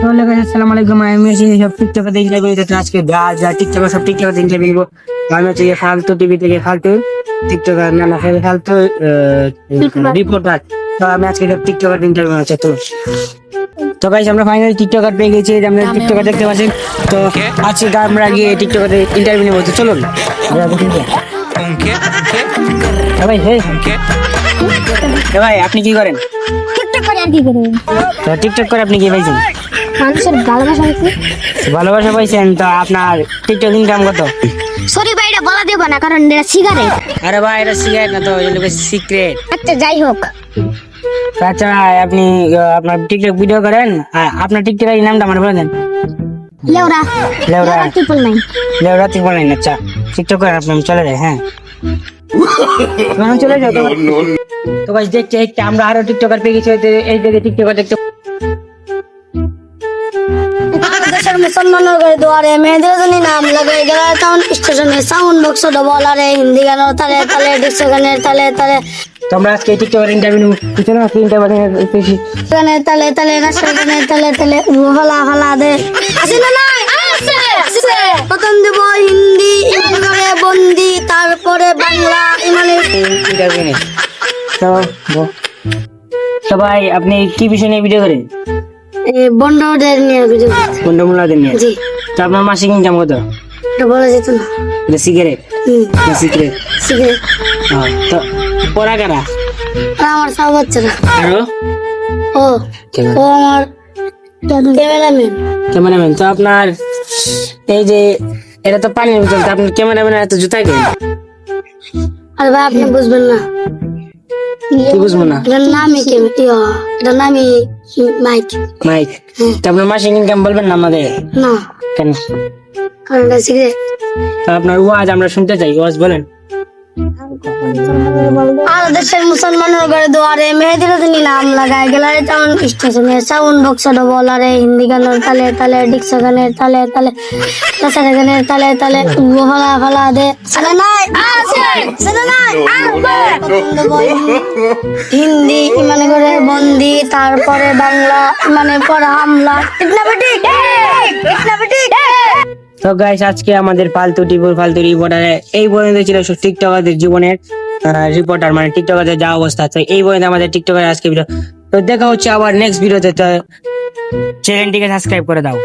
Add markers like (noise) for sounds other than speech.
তাহলে আসসালামু আলাইকুম। আমি আছি সব টিকটকে দেখলে বেরিয়ে আজকে টিকটকে সব টিকটকে দেখলে বেরিয়ে আমি হচ্ছে গিয়ে ফালতু টিভি থেকে ফালতু টিকটকার না না ফেলে ফালতু রিপোর্টার তো আমি আজকে সব টিকটকার ইন্টারভিউ আছে তো। তো গাইস আমরা ফাইনালি টিকটকার পেয়ে গেছি। আমরা টিকটকার দেখতে পাচ্ছেন। তো আজকে আমরা গিয়ে টিকটকার ইন্টারভিউ নেব তো চলুন। ভাই ভাই। আপনি কি করেন? টিকটক করে আর কি করবেন টিকটক করে আপনি কি পাইছেন মানুষের ভালোবাসা হয়েছে? ভালোবাসা পাইছেন তো আপনার টিকটক ইনকাম কত? সরি ভাই এটা বলা দেবো না কারণ এটা সিগারেট আরে ভাই এটা সিগারেট না তো এটা সিক্রেট আচ্ছা যাই হোক। আচ্ছা আপনি আপনার টিকটক ভিডিও করেন আর আপনার টিকটকের নামটা আমার বলে দেন লেওরা। লেওরা ট্রিপল নাইন লেওরা ঠিক বলেন আচ্ছা। টিকটক করেন আপনি চলে যাই হ্যাঁ। (laughs) চলে যাও তো ভাই। দেখতে দেখতে আমরা আরও টিকটকার পেয়ে গেছি এই দিকে টিকটকার দেখতে মুসলমানের ঘরে দুয়ারে মেয়েদের জন্য নাম লাগাই গেল স্টেশনে। সাউন্ড বক্স ডবলারে হিন্দি গান তালে তালে গানের তালে তালে। তো আমরা আজকে টিকটকের ইন্টারভিউ পিছনে আজকে ইন্টারভিউ পেয়েছি গানের তালে তালে গানের তালে তালে হলা হলা দে। আছে না নাই? আছে প্রথম দেব হিন্দি এবারে বন্দি তারপরে বাংলা ইমানে ইন্টারভিউ তো ভাই আপনি কি বিষয় নিয়ে ভিডিও করেন? বন্ডদের নিয়ে জি। তো আপনার মাসিক ইনকাম কত? এটা বলা যেত না। এটা সিগারেট হুম। না সিগারেট সিগারেট তো পড়া কারা? আমার সব বাচ্চারা। আরও? ও ও আমার ক্যামেরাম্যান। ক্যামেরাম্যান তো আপনার এই যে এটা তো পানির বোতল আপনার ক্যামেরাম্যান এত জুতা কেন? আর ভাই আপনি বুঝবেন না। কি বুঝব না? এটার নামই ইয়া, এটার নামই মাইক। মাইক? আপনার মাসিক ইনকাম বলবেন না আমাদের? না। কেন? কারণ এটা আপনার ওয়াজ আমরা শুনতে চাই ওয়াজ বলেন। আর দেশের মুসলমানের ঘরে দুয়ারে মেহেদির দিনই নাম লাগায় গেলারে টাউন স্টেশনে সাউন্ড বক্স বলারে হিন্দি গানের তালে তালে, ডিক্সো গানের তালে তালে, তাছাড়া গানের তালে তালে হলা হলা দে। হিন্দি মানে করে বন্দি, তারপরে বাংলা মানে পরে হামলা। ঠিক না ঠিক তো গাইস আজকে আমাদের ফালতু টিপুর ফালতু রিপোর্টারে এই পর্যন্ত ছিল টিকটকারদের জীবনের রিপোর্টার মানে টিকটকারদের যা অবস্থা। তো এই পর্যন্ত আমাদের টিকটকার আজকে ভিডিও তো দেখা হচ্ছে আবার নেক্সট ভিডিওতে তো। চ্যানেলটিকে সাবস্ক্রাইব করে দাও।